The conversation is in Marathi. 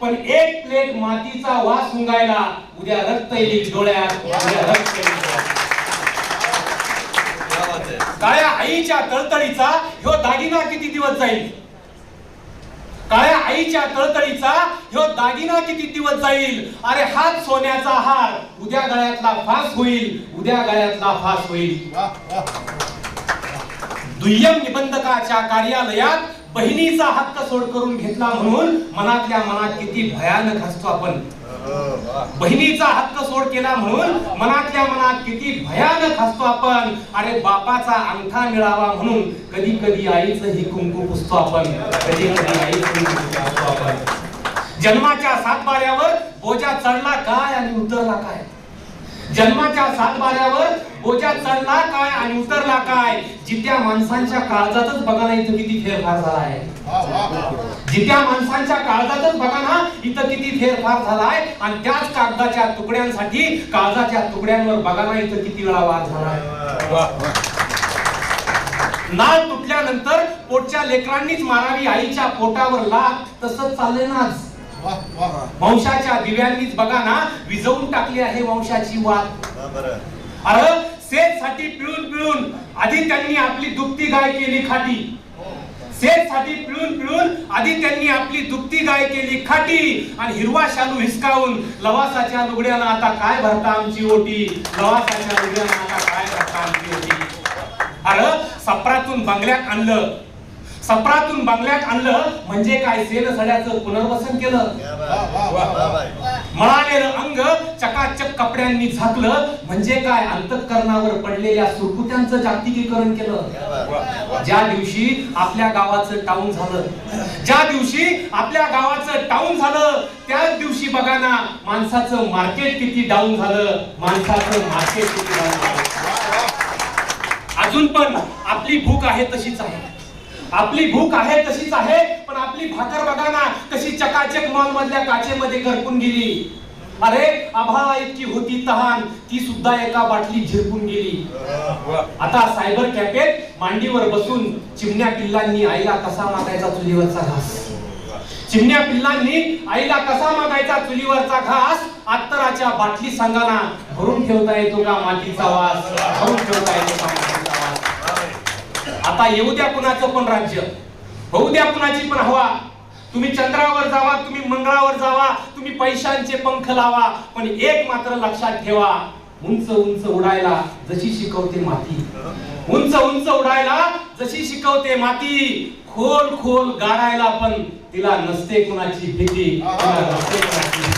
पण एक प्लेट मातीचा वास सुंगायला उद्या रक्त येईल डोळ्यात उद्या रक्त येईल. काळ्या आईच्या तळतळीचा ह्यो दागिना किती दिवस जाईल? काळ्या आईच्या तळतळीचा ह्यो दागिना किती दिवस जाईल? अरे हात सोन्याचा हार उद्या गळ्यातला फास होईल उद्या गळ्यातला फास होईल. दुय्यम निबंधकाच्या कार्यालयात बहिणीचा हक्क सोड करून घेतला म्हणून मनातल्या मनात किती भयानक असतो आपण. बहिणीचा हक्क सोड केला म्हणून मनातल्या मनात किती भयानक हसतो आपण. अरे बापाचा अंगठा मिळावा म्हणून कधी कधी आईचंही कुंकू पुसतो आपण. कधी कधी आईचं कुंकू पुसतो आपण. जन्माच्या सातबाऱ्यावर बोजा चढला काय आणि उतरला काय? जन्माच्या सातबाऱ्यावर बोजा चढला काय आणि उतरला काय? जित्या माणसांच्या काळजातच बघा ना इथं किती फेरफार झाला आहे. जित्या माणसांच्या काळजातच बघा ना इथं किती फेरफार झालाय आणि त्याच कागदाच्या तुकड्यांसाठी काळजाच्या तुकड्यांवर बघा ना इथं किती वेळा वाद झालाय नाळ तुटल्यानंतर पोटच्या लेकरांनीच मारावी आईच्या पोटावर लाग तसंच चाललंय ना आज वंशाच्या दिव्यांनीच बघा ना विजवून टाकली आहे वंशाची वाद अरे सेजसाठी पिळून पिळून आधी त्यांनी आपली दुपती गाय केली खाटी. सेजसाठी पिळून पिळून आधी त्यांनी आपली दुपती गाय केली खाटी आणि हिरवा शालू हिसकावून लवासाच्या लुगड्यानं आता काय भरता आमची ओटी? लवासाच्या लुगड्यानं आता काय भरता आमची ओटी? अरे सप्रातून बंगल्यात आणलं. सप्रातून बंगल्यात आणलं म्हणजे काय सेन सड्याचं पुनर्वसन केलं? मळालेलं अंग चकाचक कपड्यांनी झाकलं म्हणजे काय अंतःकरणावर पडलेल्या सुरकुत्यांचं जागतिकीकरण केलं. ज्या दिवशी आपल्या गावाचं टाऊन झालं ज्या दिवशी आपल्या गावाचं टाऊन झालं त्याच दिवशी बघा ना माणसाचं मार्केट किती डाऊन झालं माणसाचं मार्केट किती डाऊन झालं. अजून पण आपली भूक आहे तशीच आहे. आपली भूक आहे तशीच आहे पण आपली भाकर बघा ना कशी चकाचक मॉल मधल्या काचेमध्ये करपून गेली. अरे आभाळा इतकी होती तहान ती सुद्धा एका बाटली झिरपून गेली. आता सायबर कॅफेत मांडीवर बसून चिमण्या पिल्लांनी आईला कसा मागायचा चुलीवरचा घास? चिमण्या पिल्लांनी आईला कसा मागायचा चुलीवरचा घास? अत्तराच्या बाटली सांगाना भरून ठेवता येतो का मातीचा वास? भरून ठेवता येतो का? आता येऊ द्या कुणाचं पण राज्य. होऊ द्या कुणाची पण हवा. तुम्ही चंद्रावर जावा तुम्ही मंगळावर जावा तुम्ही पैशांचे पंख लावा पण एक मात्र लक्षात ठेवा. उंच उंच उडायला जशी शिकवते माती. उंच उंच उडायला जशी शिकवते माती. खोल खोल गाडायला पण तिला नसते कुणाची भीती तिला नसते कुणाची भीती.